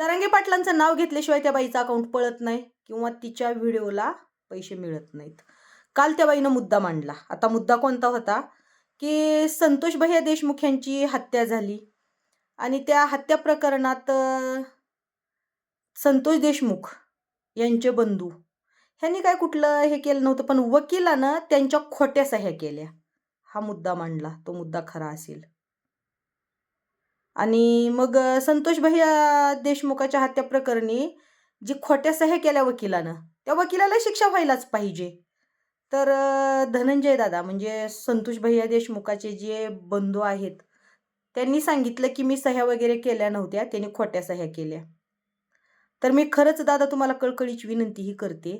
तरंगे पाटलांचं नाव घेतल्याशिवाय त्या बाईचा अकाउंट पळत नाही किंवा तिच्या व्हिडिओला पैसे मिळत नाहीत. काल त्या बाईनं मुद्दा मांडला. आता मुद्दा कोणता होता? की संतोष भैया देशमुख यांची हत्या झाली आणि त्या हत्या प्रकरणात संतोष देशमुख यांचे बंधू ह्यांनी काय कुठलं हे केलं नव्हतं पण वकिलानं त्यांच्या खोट्या सह्या केल्या. हा मुद्दा मांडला. तो मुद्दा खरा असेल. आणि मग संतोष भैया देशमुखाच्या हत्या प्रकरणी जी खोट्या सह्या केल्या वकिलानं त्या वकिलाला शिक्षा व्हायलाच पाहिजे. तर धनंजय दादा म्हणजे संतोष भैया देशमुखाचे जे बंधू आहेत त्यांनी सांगितलं की मी सह्या वगैरे केल्या नव्हत्या त्यांनी खोट्या सह्या केल्या. तर मी खरंच दादा तुम्हाला कळकळीची विनंतीही करते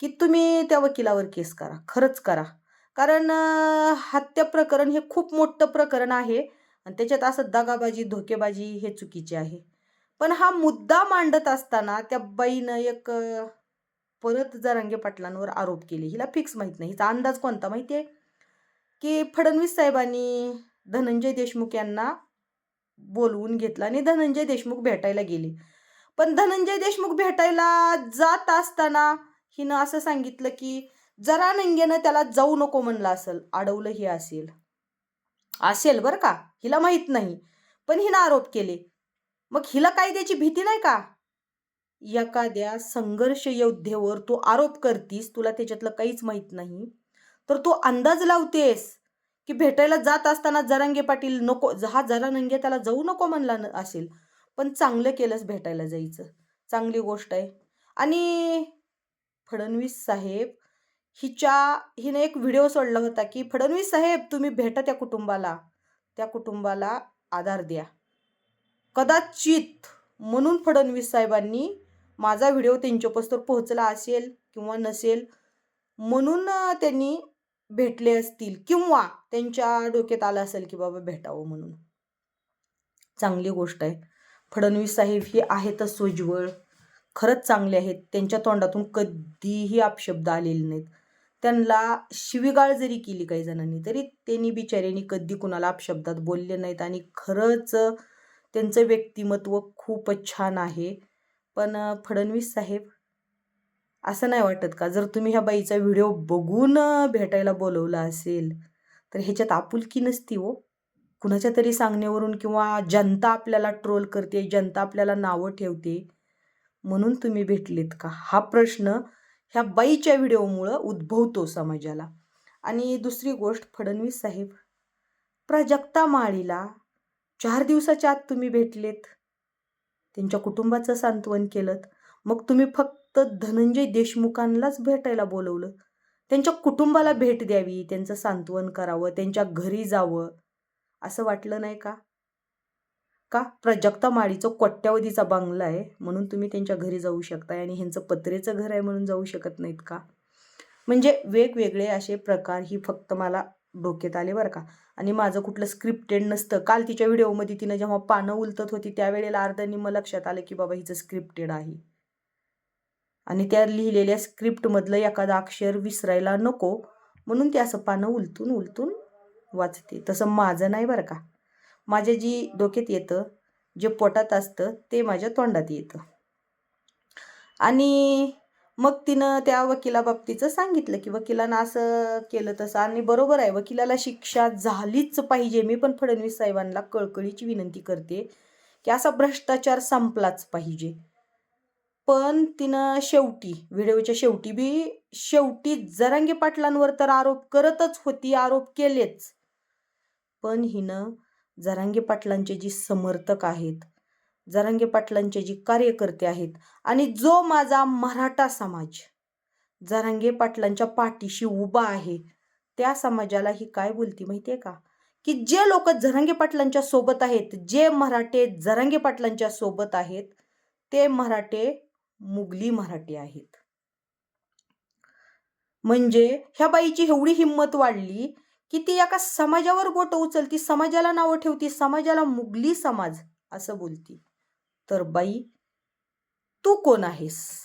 की तुम्ही त्या वकिलावर केस करा खरंच करा. कारण हत्या प्रकरण हे खूप मोठं प्रकरण आहे. आणि त्याच्यात असं दगाबाजी धोकेबाजी हे चुकीचे आहे. पण हा मुद्दा मांडत असताना त्या बाईनं एक परत जरांगे पाटलांवर आरोप केले. हिला फिक्स माहीत नाही. हिचा अंदाज कोणता माहिती आहे? की फडणवीस साहेबांनी धनंजय देशमुख यांना बोलवून घेतलं आणि धनंजय देशमुख भेटायला गेले. पण धनंजय देशमुख भेटायला जात असताना हिनं असं सांगितलं की जरा नंग्यानं त्याला जाऊ नको म्हणलं असेल. अडवलं हे असेल. असेल बरं का. हिला माहीत नाही. पण हिनं आरोप केले. मग हिला कायद्याची भीती नाही का? एखाद्या संघर्ष योद्धेवर तू आरोप करतीस तुला त्याच्यातलं काहीच माहीत नाही तर तू अंदाज लावतेस की भेटायला जात असताना जरांगे पाटील नको हा जरानंगे त्याला जाऊ नको म्हणला न- असेल पण चांगलं केलंच भेटायला जायचं. चांगली गोष्ट आहे. आणि फडणवीस साहेब हिच्या हिने एक व्हिडिओ सोडला होता की फडणवीस साहेब तुम्ही भेटा त्या कुटुंबाला. त्या कुटुंबाला आधार द्या. कदाचित म्हणून फडणवीस साहेबांनी माझा व्हिडिओ त्यांच्यापासून पोहोचला असेल किंवा नसेल म्हणून त्यांनी भेटले असतील किंवा त्यांच्या डोक्यात आलं असेल की बाबा भेटावं म्हणून. चांगली गोष्ट आहे. फडणवीस साहेब हे आहेतच सोज्वळ खरंच चांगले आहेत. त्यांच्या तोंडातून कधीही अपशब्द आलेले नाहीत. त्यांना शिवीगाळ जरी केली काही जणांनी तरी त्यांनी बिचाऱ्यांनी कधी कुणाला अपशब्दात बोलले नाहीत. आणि खरंच त्यांचं व्यक्तिमत्व खूपच छान आहे. पण फडणवीस साहेब असं नाही वाटत का? जर तुम्ही ह्या बाईचा व्हिडिओ बघून भेटायला बोलवला असेल तर ह्याच्यात आपुलकी नसती हो. कुणाच्या तरी सांगण्यावरून किंवा जनता आपल्याला ट्रोल करते जनता आपल्याला नावं ठेवते म्हणून तुम्ही भेटलेत का? हा प्रश्न ह्या बाईच्या व्हिडिओमुळं उद्भवतो समाजाला. आणि दुसरी गोष्ट फडणवीस साहेब प्राजक्ता माळीला चार दिवसाच्या आत तुम्ही भेटलेत. त्यांच्या कुटुंबाचं सांत्वन केलं मग तुम्ही फक्त धनंजय देशमुखांनाच भेटायला बोलवलं. त्यांच्या कुटुंबाला भेट द्यावी त्यांचं सांत्वन करावं त्यांच्या घरी जावं असं वाटलं नाही का? का प्रजक्ता माळीचं कोट्यावधीचा बंगला आहे म्हणून तुम्ही त्यांच्या घरी जाऊ शकताय आणि ह्यांचं पत्रेचं घर आहे म्हणून जाऊ शकत नाहीत का? म्हणजे वेगवेगळे असे प्रकार ही फक्त मला डोक्यात आले बरं का. आणि माझं कुठलं स्क्रिप्टेड नसतं. काल तिच्या व्हिडिओमध्ये तिनं जेव्हा पानं उलटत होती त्यावेळेला अर्धा मग लक्षात आलं की बाबा हिचं स्क्रिप्टेड आहे. आणि त्या लिहिलेल्या स्क्रिप्टमधलं एखादा अक्षर विसरायला नको म्हणून ते असं पानं उलतून उलतून वाचते. तसं माझं नाही बरं का. माझ्या जी डोक्यात येतं जे पोटात असतं ते माझ्या तोंडात येतं. आणि मग तिनं त्या वकिलाबाबतीचं सांगितलं की वकिलानं असं केलं तसं. आणि बरोबर आहे वकिलाला शिक्षा झालीच पाहिजे. मी पण फडणवीस साहेबांना कळकळीची विनंती करते की असा भ्रष्टाचार संपलाच पाहिजे. पण तिनं शेवटी व्हिडिओच्या शेवटी बी शेवटी जरांगे पाटलांवर तर आरोप करतच होती आरोप केलेच. पण हिनं जरांगे पाटलांचे जी समर्थक आहेत जरांगे पाटलांचे जी कार्यकर्ते आहेत आणि जो माझा मराठा समाज जरांगे पाटलांच्या पाठीशी उभा आहे त्या समाजाला ही काय बोलती माहिती आहे का? की जे लोक जरांगे पाटलांच्या सोबत आहेत जे मराठे जरांगे पाटलांच्या सोबत आहेत ते मराठे मुघली मराठी आहेत. म्हणजे ह्या बाईची एवढी हिंमत वाढली की ती एका समाजावर बोट उचलती समाजाला नावं ठेवती समाजाला मुघली समाज असं बोलती. तर बाई तू कोण आहेस?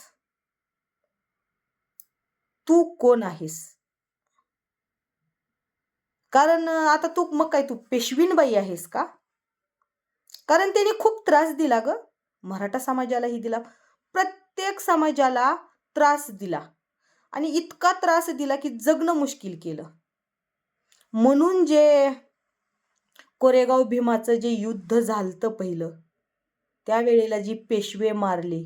तू कोण आहेस? कारण आता तू मग काय तू पेशवीन बाई आहेस का? कारण त्याने खूप त्रास दिला ग. मराठा समाजालाही दिला. प्रत्येक समाजाला त्रास दिला. आणि इतका त्रास दिला की जगणं मुश्किल केलं. म्हणून जे कोरेगाव भीमाचं जे युद्ध झालतं पहिलं त्यावेळेला जी पेशवे मारले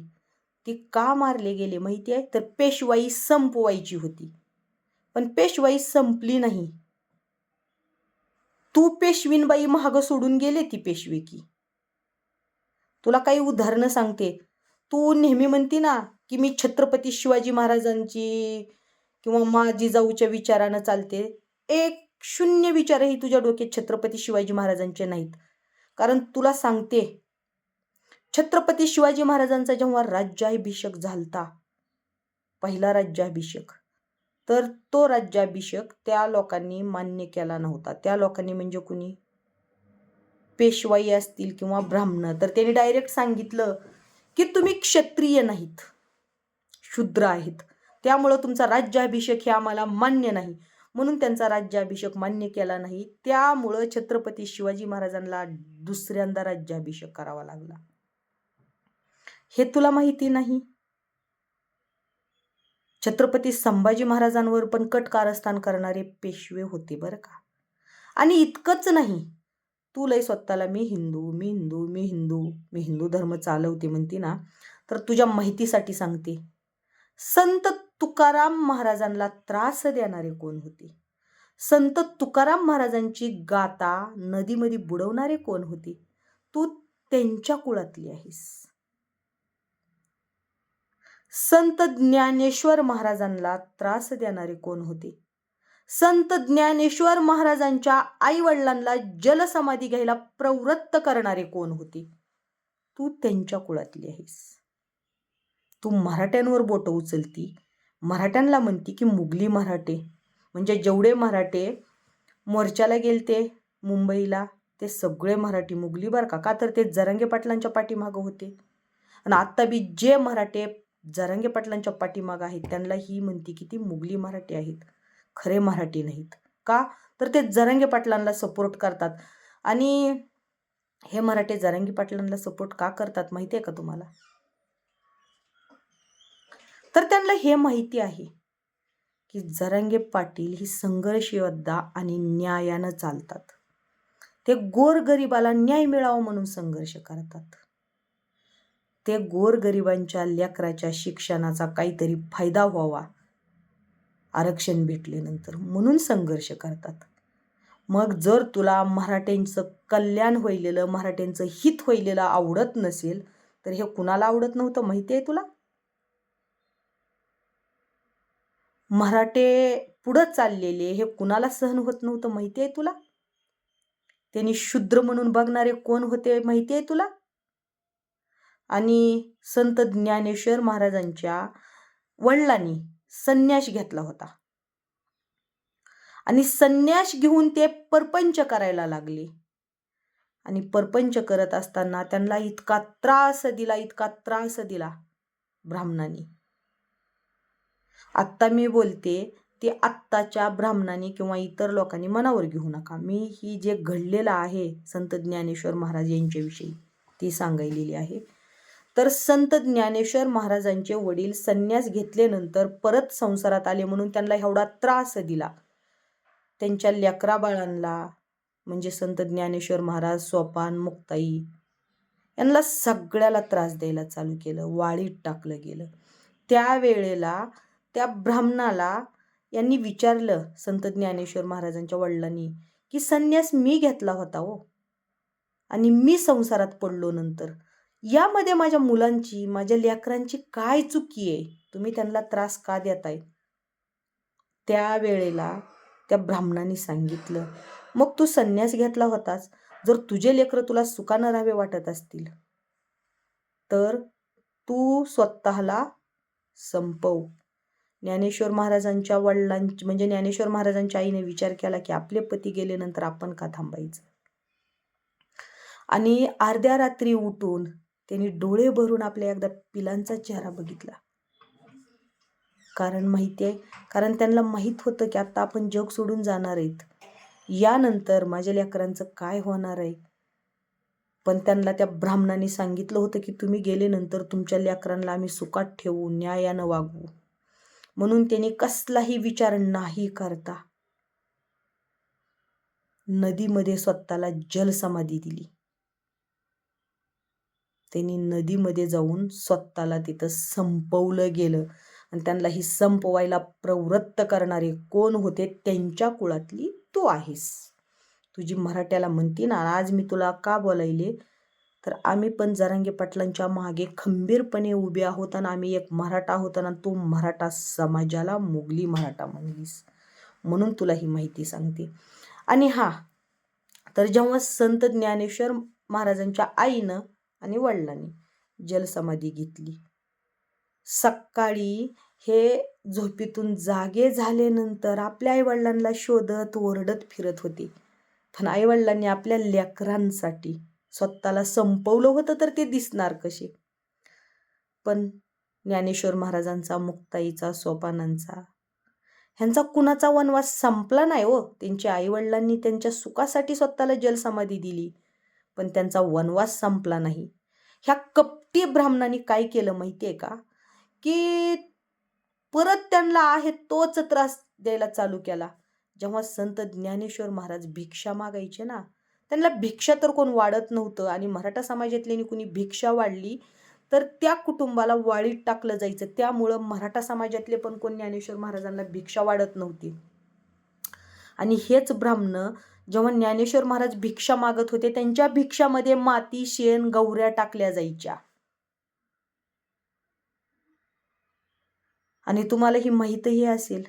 ती का मारले गेले माहिती आहे? तर पेशवाई संपवायची होती. पण पेशवाई संपली नाही. तू पेशवीनबाई महाग सोडून गेले ती पेशवे की. तुला काही उदाहरणं सांगते. तू नेहमी म्हणती ना की मी छत्रपती शिवाजी महाराजांची किंवा मा जिजाऊच्या विचारानं चालते. एक शून्य विचारही तुझ्या डोक्यात छत्रपती शिवाजी महाराजांचे नाहीत. कारण तुला सांगते छत्रपती शिवाजी महाराजांचा जेव्हा राज्याभिषेक झालता पहिला राज्याभिषेक तर तो राज्याभिषेक त्या लोकांनी मान्य केला नव्हता. त्या लोकांनी म्हणजे कुणी? पेशवाई असतील किंवा ब्राह्मण. तर त्यांनी डायरेक्ट सांगितलं की तुम्ही क्षत्रिय नाहीत शूद्र आहेत. त्यामुळं तुमचा राज्याभिषेक हे आम्हाला मान्य नाही. म्हणून त्यांचा राज्याभिषेक मान्य केला नाही. त्यामुळं छत्रपती शिवाजी महाराजांना दुसऱ्यांदा राज्याभिषेक करावा लागला. हे तुला माहिती नाही? छत्रपती संभाजी महाराजांवर पण कट कारस्थान करणारे पेशवे होते बरं का? आणि इतकंच नाही. तू लय स्वतःला मी हिंदू मी हिंदू मी हिंदू मी हिंदू धर्म चालवते म्हणते ना तर तुझ्या माहितीसाठी सांगते. संत तुकाराम महाराजांना त्रास देणारे कोण होते? संत तुकाराम महाराजांची गाता नदीमध्ये बुडवणारे कोण होते? तू त्यांच्या कुळातली आहेस. संत ज्ञानेश्वर महाराजांना त्रास देणारे कोण होते? संत ज्ञानेश्वर महाराजांच्या आई वडिलांना जलसमाधी घ्यायला प्रवृत्त करणारे कोण होते? तू त्यांच्या कुळातली आहेस. तू मराठ्यांवर बोट उचलती मराठ्यांना म्हणते की मुघली मराठे. म्हणजे जेवढे मराठे मोर्चाला गेलते मुंबईला ते सगळे मराठी मुघली बरं का? का तर ते जरांगे पाटलांच्या पाठीमागं होते. आणि आत्ता बी जे मराठे जरांगे पाटलांच्या पाठीमागं आहेत त्यांना ही म्हणते की ती मुघली मराठी आहेत. खरे मराठी नाहीत. का? तर ते जरांगे पाटलांना सपोर्ट करतात. आणि हे मराठे जरंगी पाटलांना सपोर्ट का करतात माहिती आहे का तुम्हाला? तर त्यांना हे माहिती आहे की जरांगे पाटील ही संघर्ष योद्धा आणि न्यायानं चालतात. ते गोरगरिबाला न्याय मिळावा म्हणून संघर्ष करतात. ते गोरगरिबांच्या लेकराच्या शिक्षणाचा काहीतरी फायदा व्हावा आरक्षण भेटल्यानंतर म्हणून संघर्ष करतात. मग जर तुला मराठ्यांचं कल्याण होईलेलं मराठ्यांचं हित होईलेलं आवडत नसेल तर हे कुणाला आवडत नव्हतं माहिती आहे तुला? मराठे पुढं चाललेले हे कुणाला सहन होत नव्हतं माहिती आहे तुला? त्यांनी शूद्र म्हणून बघणारे कोण होते माहिती आहे तुला? आणि संत ज्ञानेश्वर महाराजांच्या वडिलांनी संन्यास घेतला होता. आणि संन्यास घेऊन ते परपंच करायला लागले. आणि परपंच करत असताना त्यांना इतका त्रास दिला इतका त्रास दिला ब्राह्मणांनी. आत्ता मी बोलते ते आत्ताच्या ब्राह्मणांनी किंवा इतर लोकांनी मनावर घेऊ नका. मी ही जे घडलेलं आहे संत ज्ञानेश्वर महाराज यांच्याविषयी ती सांगायलेली आहे. तर संत ज्ञानेश्वर महाराजांचे वडील संन्यास घेतल्यानंतर परत संसारात आले म्हणून त्यांना एवढा त्रास दिला. त्यांच्या लेकरा बाळांना म्हणजे संत ज्ञानेश्वर महाराज सोपान मुक्ताई यांना सगळ्याला त्रास द्यायला चालू केलं वाळीत टाकलं गेलं. त्यावेळेला त्या ब्राह्मणाला यांनी विचारलं संत ज्ञानेश्वर महाराजांच्या वडिलांनी की संन्यास मी घेतला होता हो. आणि मी संसारात पडलो नंतर. यामध्ये माझ्या मुलांची माझ्या लेकरांची काय चुकी आहे? तुम्ही त्यांना त्रास का देताय? त्यावेळेला त्या ब्राह्मणाने सांगितलं मग तू संन्यास घेतला होतास. जर तुझे लेकरं तुला सुखानं राहावे वाटत असतील तर तू स्वतःला संपव. ज्ञानेश्वर महाराजांच्या वडिलां म्हणजे ज्ञानेश्वर महाराजांच्या आईने विचार केला की आपले पती गेल्यानंतर आपण का थांबायचं? आणि अर्ध्या रात्री उठून त्यांनी डोळे भरून आपल्या एकदा पिलांचा चेहरा बघितला. कारण माहिती आहे कारण त्यांना माहीत होतं की आता आपण जग सोडून जाणार आहेत. यानंतर माझ्या लेकरांचं काय होणार आहे? पण त्यांना त्या ब्राह्मणाने सांगितलं होतं की तुम्ही गेल्यानंतर तुमच्या लेकरांना आम्ही सुखात ठेवू न्यायानं वागवू. म्हणून त्यांनी कसलाही विचार नाही करता. नदीमध्ये स्वतःला जलसमाधी दिली. त्यांनी नदीमध्ये जाऊन स्वतःला तिथं संपवलं गेलं. आणि त्यांना ही संपवायला प्रवृत्त करणारे कोण होते त्यांच्या कुळातली तू आहेस. तुझी मराठ्याला म्हणती ना आज मी तुला का बोलायले? तर आम्ही पण जरांगे पाटलांच्या मागे खंबीरपणे उभे आहोत आणि आम्ही एक मराठा आहोत आणि तू मराठा समाजाला मुघली मराठा म्हणलीस. म्हणून तुला ही माहिती सांगते. आणि हा तर जेव्हा संत ज्ञानेश्वर महाराजांच्या आईनं आणि वडिलांनी जलसमाधी घेतली सकाळी हे झोपेतून जागे झाल्यानंतर आपल्या आईवडिलांना शोधत ओरडत फिरत होते. पण आईवडिलांनी आपल्या लेकरांसाठी स्वतःला संपवलं होतं तर ते दिसणार कसे? पण ज्ञानेश्वर महाराजांचा मुक्ताईचा सोपानांचा ह्यांचा कुणाचा वनवास संपला नाही हो. त्यांच्या आईवडिलांनी त्यांच्या सुखासाठी स्वतःला जलसमाधी दिली पण त्यांचा वनवास संपला नाही. ह्या कपटी ब्राह्मणांनी काय केलं माहिती आहे का? की परत त्यांना आहे तोच त्रास द्यायला चालू केला. जेव्हा संत ज्ञानेश्वर महाराज भिक्षा मागायचे ना त्यांना भिक्षा तर कोण वाढत नव्हतं आणि मराठा समाजातल्यानी कुणी भिक्षा वाढली तर त्या कुटुंबाला वाळीत टाकलं जायचं. त्यामुळं मराठा समाजातले पण कोण ज्ञानेश्वर महाराजांना भिक्षा वाढत नव्हती. आणि हेच ब्राह्मण जेव्हा ज्ञानेश्वर महाराज भिक्षा मागत होते त्यांच्या भिक्षामध्ये माती शेण गौऱ्या टाकल्या जायच्या. आणि तुम्हाला ही माहीतही असेल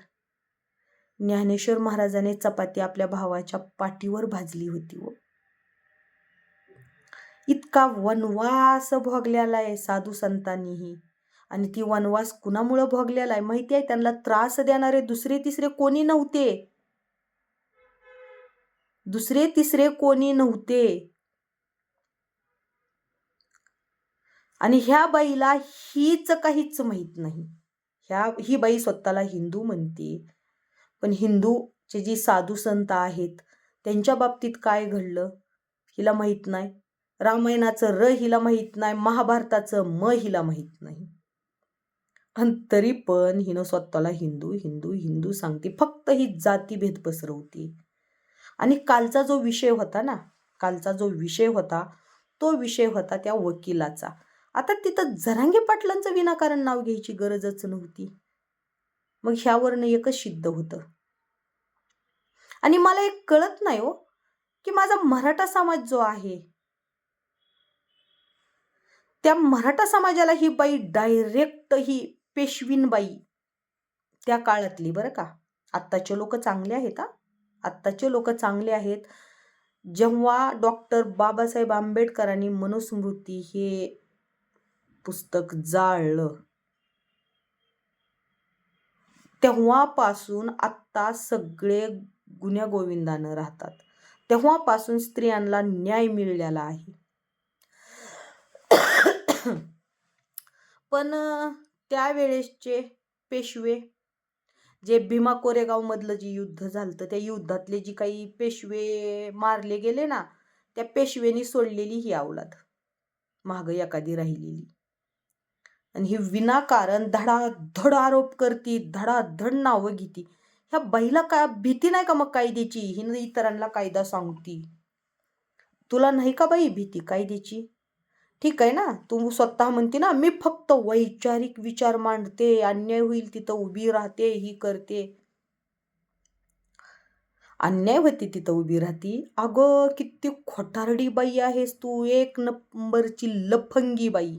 ज्ञानेश्वर महाराजाने चपाती आपल्या भावाच्या पाठीवर भाजली होती व इतका वनवास भोगलेला आहे साधू संतांनीही. आणि ती वनवास कुणामुळं भोगलेला आहे माहिती आहे? त्यांना त्रास देणारे दुसरे तिसरे कोणी नव्हते. दुसरे तिसरे कोणी नव्हते. आणि ह्या बाईला हीच काहीच माहीत नाही. ह्या ही बाई स्वतःला हिंदू म्हणते. पण हिंदूचे जी साधू संत आहेत त्यांच्या बाबतीत काय घडलं? हिला माहीत नाही. रामायणाचं र हिला माहीत नाही महाभारताचं म हिला माहीत नाही. आणि तरी पण हिनं स्वतःला हिंदू हिंदू हिंदू सांगते. फक्त ही जातीभेद पसरवते. आणि कालचा जो विषय होता ना कालचा जो विषय होता तो विषय होता त्या वकिलाचा. आता तिथं जरांगे पाटलांचं विनाकारण नाव घ्यायची गरजच नव्हती. मग ह्यावरनं एकच सिद्ध होतं. आणि मला एक कळत नाही हो की माझा मराठा समाज जो आहे त्या मराठा समाजाला ही बाई डायरेक्ट ही पेशवीन बाई. त्या काळातली बरं का. आत्ताचे लोक चांगले आहेत हा. आत्ताचे लोक चांगले आहेत. जेव्हा डॉक्टर बाबासाहेब आंबेडकरांनी मनुस्मृती हे पुस्तक जाळलं तेव्हापासून आत्ता सगळे गुन्ह्या गोविंदानं राहतात. तेव्हापासून स्त्रियांना न्याय मिळालेला आहे. पण त्यावेळेसचे पेशवे जे भीमा कोरेगावमधलं जे युद्ध झालं त्या युद्धातले जी काही पेशवे मारले गेले ना त्या पेशवेनी सोडलेली ही अवलाद माग एखादी राहिलेली. आणि ही विनाकारण धडाधड आरोप करती धडाधड नावं घेती. ह्या बाईला काय भीती नाही का मग कायद्याची? हिनं इतरांना कायदा सांगती. तुला नाही का बाई भीती कायद्याची? ठीक आहे ना? तू स्वतः म्हणते ना मी फक्त वैचारिक विचार मांडते अन्याय होईल तिथं उभी राहते ही करते. अन्याय होती तिथं उभी राहती? अगं किती खोटारडी बाई आहेस तू एक नंबरची लफंगी बाई.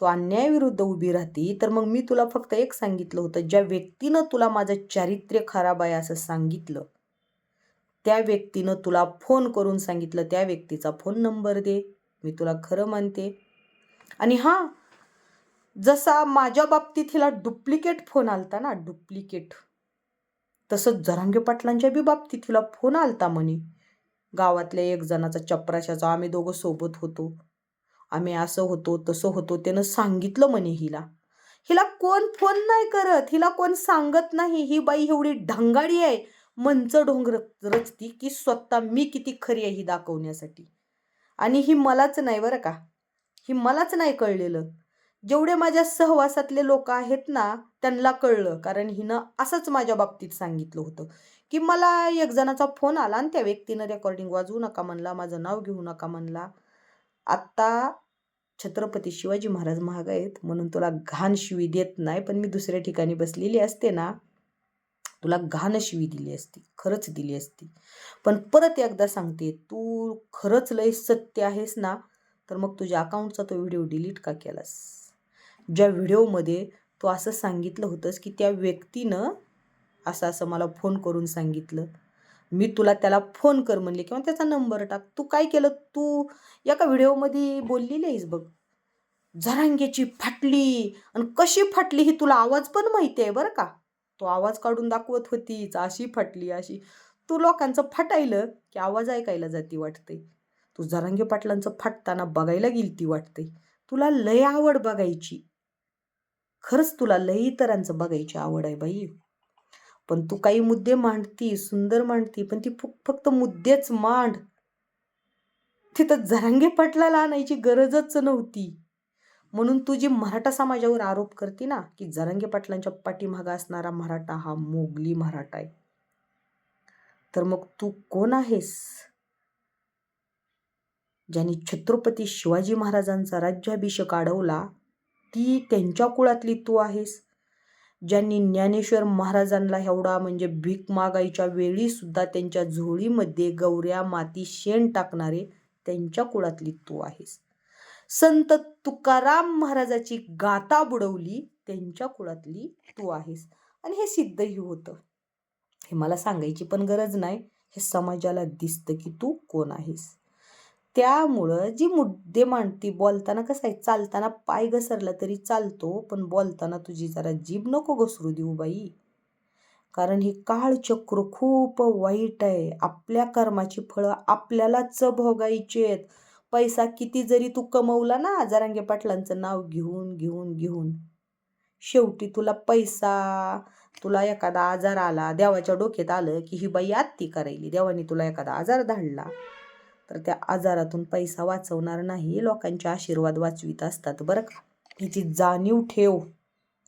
तू अन्यायाविरुद्ध उभी राहती तर मग मी तुला फक्त एक सांगितलं होतं ज्या व्यक्तीनं तुला माझं चारित्र्य खराब आहे असं सांगितलं त्या व्यक्तीनं तुला फोन करून सांगितलं त्या व्यक्तीचा फोन नंबर दे. मी तुला खरं म्हणते. आणि हां जसा माझ्या बाबतीत हिला डुप्लिकेट फोन आलता ना डुप्लिकेट तसंच जरांगे पाटलांच्या बी बाबतीत हिला फोन आलता म्हणे. गावातल्या एक जणाचा चपराशाचा आम्ही दोघं सोबत होतो. आम्ही असं होतो तसं होतो त्यानं सांगितलं म्हणे हिला. हिला कोण फोन नाही करत हिला कोण सांगत नाही ही बाई एवढी ढंगाडी आहे. मंच ढोंग रचती की स्वतः मी किती खरी आहे ही दाखवण्यासाठी. आणि ही मलाच नाही बरं का. ही मलाच नाही कळलेलं. जेवढे माझ्या सहवासातले लोक आहेत ना त्यांना कळलं. कारण हिनं असंच माझ्या बाबतीत सांगितलं होतं. की मला एक जणाचा फोन आला आणि त्या व्यक्तीनं रेकॉर्डिंग वाजवू नका म्हणला माझं नाव घेऊ नका म्हणला. आत्ता छत्रपती शिवाजी महाराज महाग आहेत म्हणून तुला घाण शिवी देत नाही पण मी दुसऱ्या ठिकाणी बसलेली असते ना तुला घाण शिवी दिली असती खरंच दिली असती. पण परत एकदा सांगते तू खरंच लय सत्य आहेस ना तर मग तुझ्या अकाउंटचा तो व्हिडिओ डिलीट का केलास? ज्या व्हिडिओमध्ये तू असं सांगितलं होतंस की त्या व्यक्तीनं असं असं मला फोन करून सांगितलं. मी तुला त्याला फोन कर म्हणले किंवा त्याचा नंबर टाक. तू काय केलं? तू एका व्हिडिओमध्ये बोललेली आहेस बघ. झरांगेची फाटली. आणि कशी फाटली ही तुला आवाज पण माहिती आहे बरं का? तो आवाज काढून दाखवत होतीच अशी फटली अशी. तू लोकांचं फाटायलं की आवाज ऐकायला जाती वाटते. तू जरांगे पाटलांचं फाटताना बघायला ती वाटते. तुला लय आवड बघायची. खरंच तुला लय इतरांचं बघायची आवड आहे बाई. पण तू काही मुद्दे मांडती सुंदर मांडती पण ती फक्त मुद्देच मांड. तिथं जरांगे पाटलाला आणायची गरजच नव्हती. म्हणून तू जी मराठा समाजावर आरोप करते ना की जरांगे पाटलांच्या पाठीमागा असणारा मराठा हा मोगली मराठा आहे. तर मग तू कोण आहेस? ज्यांनी छत्रपती शिवाजी महाराजांचा राज्याभिषेक अडवला ती त्यांच्या कुळातली तू आहेस. ज्यांनी ज्ञानेश्वर महाराजांना एवढा म्हणजे भीक मागायच्या वेळीसुद्धा त्यांच्या झोळीमध्ये गौऱ्या माती शेण टाकणारे त्यांच्या कुळातली तू आहेस. संत तुकाराम महाराजाची गाता बुडवली त्यांच्या कुळातली तू आहेस. आणि हे सिद्धही होतं. हे मला सांगायची पण गरज नाही. हे समाजाला दिसतं की तू कोण आहेस. त्यामुळं जी मुद्दे मांडती बोलताना कसं आहे चालताना पाय घसरला तरी चालतो पण बोलताना तुझी जरा जीभ नको घसरू देऊ बाई. कारण हे काळचक्र खूप वाईट आहे. आपल्या कर्माची फळं आपल्यालाच भोगायची आहेत. पैसा किती जरी तू कमवला ना आजारांगे पाटलांचं नाव घेऊन घेऊन घेऊन. शेवटी तुला पैसा तुला एखादा आजार आला देवाच्या डोक्यात आलं की ही बाई आत्ती करायली. देवाने तुला एखादा आजार धाडला. तर त्या आजारातून पैसा वाचवणार नाही लोकांचे आशीर्वाद वाचवीत असतात बरं का? ह्याची जाणीव ठेव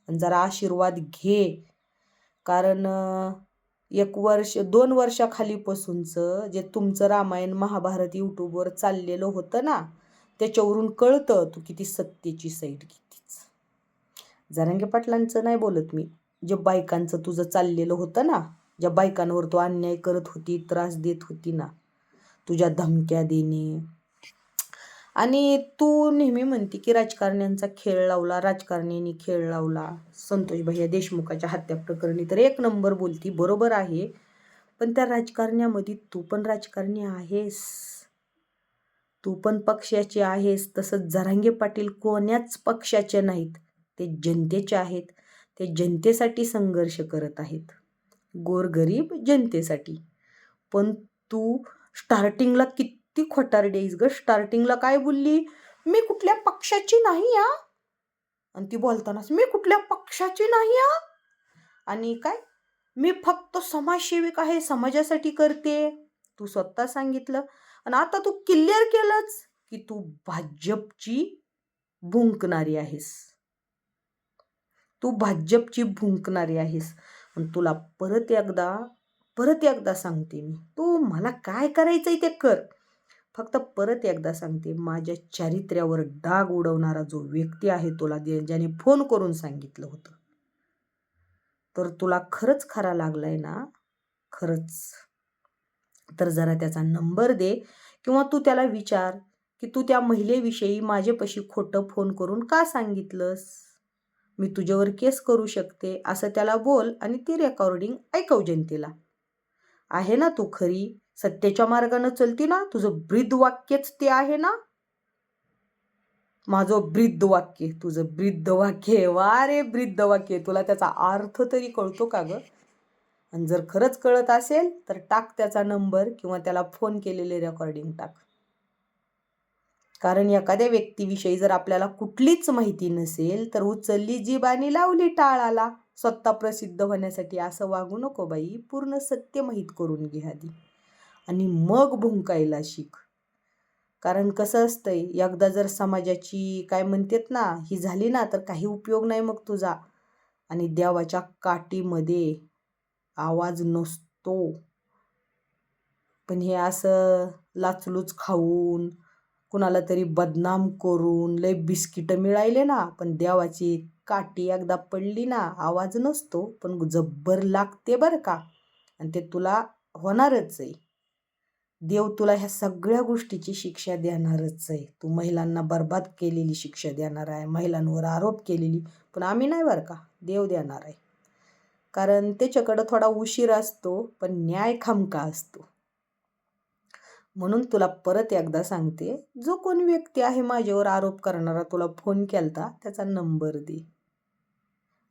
आणि जरा आशीर्वाद घे. कारण एक वर्ष दोन वर्षाखालीपासूनचं जे तुमचं रामायण महाभारत यूट्यूबवर चाललेलं होतं ना त्याच्यावरून कळतं तू किती सत्तेची साईड कितीच जरांगे पाटलांचं नाही बोलत मी. जे बायकांचं तुझं चाललेलं होतं ना ज्या बायकांवर तू अन्याय करत होती त्रास देत होती ना तुझ्या धमक्या देणे आणि तू नेहमी म्हणते की राजकारण्यांचा खेळ लावला राजकारण्यांनी खेळ लावला. संतोष भैया देशमुखाच्या हत्या प्रकरणी तर एक नंबर बोलती बरोबर आहे. पण त्या राजकारण्यामध्ये तू पण राजकारणी आहेस. तू पण पक्षाचे आहेस. तसंच जरांगे पाटील कोण्याच पक्षाचे नाहीत? ते जनतेचे आहेत. ते जनतेसाठी संघर्ष करत आहेत. गोरगरीब जनतेसाठी. पण तू स्टार्टिंगला किती ती खोटारडी. आहेस ग स्टार्टिंगला काय बोलली? मी कुठल्या पक्षाची नाही या आणि ती बोलतानाच मी कुठल्या पक्षाची नाही या आणि काय? मी फक्त समाजसेविक आहे समाजासाठी करते. तू स्वतः सांगितलं. आणि आता तू क्लिअर केलंच की तू भाजपची भुंकणारी आहेस. तू भाजपची भुंकणारी आहेस. आणि तुला परत एकदा परत एकदा सांगते मी. तू मला काय करायचंय ते कर. फक्त परत एकदा सांगते माझ्या चारित्र्यावर डाग उडवणारा जो व्यक्ती आहे तुला दे ज्याने फोन करून सांगितलं होतं. तर तुला खरंच खरा लागलाय ना? खरंच. तर जरा त्याचा नंबर दे किंवा तू त्याला विचार की तू त्या महिलेविषयी माझ्यापाशी खोटं फोन करून का सांगितलंस? मी तुझ्यावर केस करू शकते असं त्याला बोल आणि ती रेकॉर्डिंग ऐकव जनतेला. आहे ना तू खरी? सत्तेच्या मार्गानं चलती ना तुझं ब्रीद वाक्यच ते आहे ना? माझं ब्रिद्ध वाक्य तुझं ब्रिद्ध वाक्य वा रे ब्रिद्ध वाक्य तुला त्याचा अर्थ तरी कळतो का ग? आणि जर खरंच कळत असेल तर टाक त्याचा नंबर किंवा त्याला फोन केलेले रेकॉर्डिंग टाक. कारण एखाद्या व्यक्तीविषयी जर आपल्याला कुठलीच माहिती नसेल तर उचलली जीब आणि लावली टाळाला. स्वतः प्रसिद्ध होण्यासाठी असं वागू नको बाई पूर्ण सत्य माहीत करून घे आधी. आणि मग भुंकायला शिक. कारण कसं असतंय एकदा जर समाजाची काय म्हणतात ना ही झाली ना तर काही उपयोग नाही मग तुझा. आणि देवाच्या काठीमध्ये आवाज नसतो. पण हे असं लाचलूच खाऊन कुणाला तरी बदनाम करून लय बिस्किटं मिळायले ना पण देवाची काठी एकदा पडली ना आवाज नसतो पण जब्बर लागते बरं का. आणि ते तुला होणारच आहे. देव तुला ह्या सगळ्या गोष्टीची शिक्षा देणारच आहे. तू महिलांना बर्बाद केलेली शिक्षा देणार आहे महिलांवर आरोप केलेली पण आम्ही नाही बरं का? देव देणार आहे. कारण त्याच्याकडं थोडा उशीर असतो पण न्याय खमका असतो. म्हणून तुला परत एकदा सांगते जो कोण व्यक्ती आहे माझ्यावर आरोप करणारा तुला फोन केलता त्याचा नंबर दे.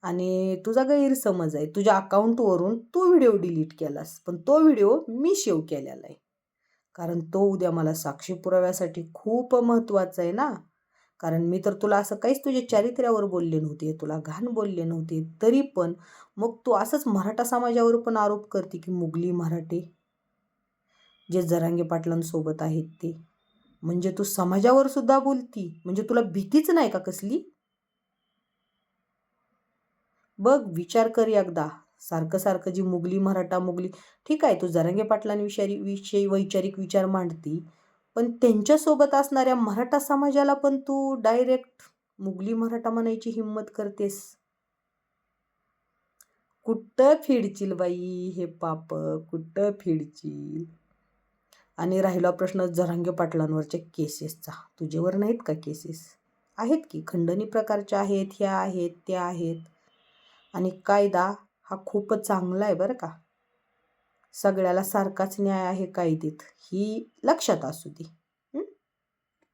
आणि तुझा गैरसमज आहे. तुझ्या अकाउंटवरून तो व्हिडिओ डिलीट केलास पण तो व्हिडिओ मी शेव केलेला आहे. कारण तो उद्या मला साक्षी पुराव्यासाठी खूप महत्त्वाचा आहे ना. कारण मी तर तुला असं काहीच तुझ्या चारित्र्यावर बोलले नव्हते तुला घाण बोलले नव्हते तरी पण मग तू असंच मराठा समाजावर पण आरोप करते की मुघली मराठे? जे जरांगे पाटलांसोबत आहेत ते. म्हणजे तू समाजावर सुद्धा बोलती? म्हणजे तुला भीतीच नाही का कसली? बघ विचार कर एकदा. सारखं सारखं जी मुगली मराठा मुगली ठीक आहे तू जरांगे पाटलांविषयी विषयी वैचारिक विचार मांडती पण त्यांच्यासोबत असणाऱ्या मराठा समाजाला पण तू डायरेक्ट मुगली मराठा म्हणायची हिंमत करतेस? कुठं फिडचील बाई हे पाप? कुठं फिडचील आणि राहिला प्रश्न जरांगे पाटलांवरच्या केसेसचा. तुझ्यावर नाहीत का केसेस? आहेत की? खंडणी प्रकारच्या आहेत ह्या आहेत त्या आहेत. आणि कायदा हा खूपच चांगला आहे बरं का. सगळ्याला सारखाच न्याय आहे कायदेत. ही लक्षात असू दे.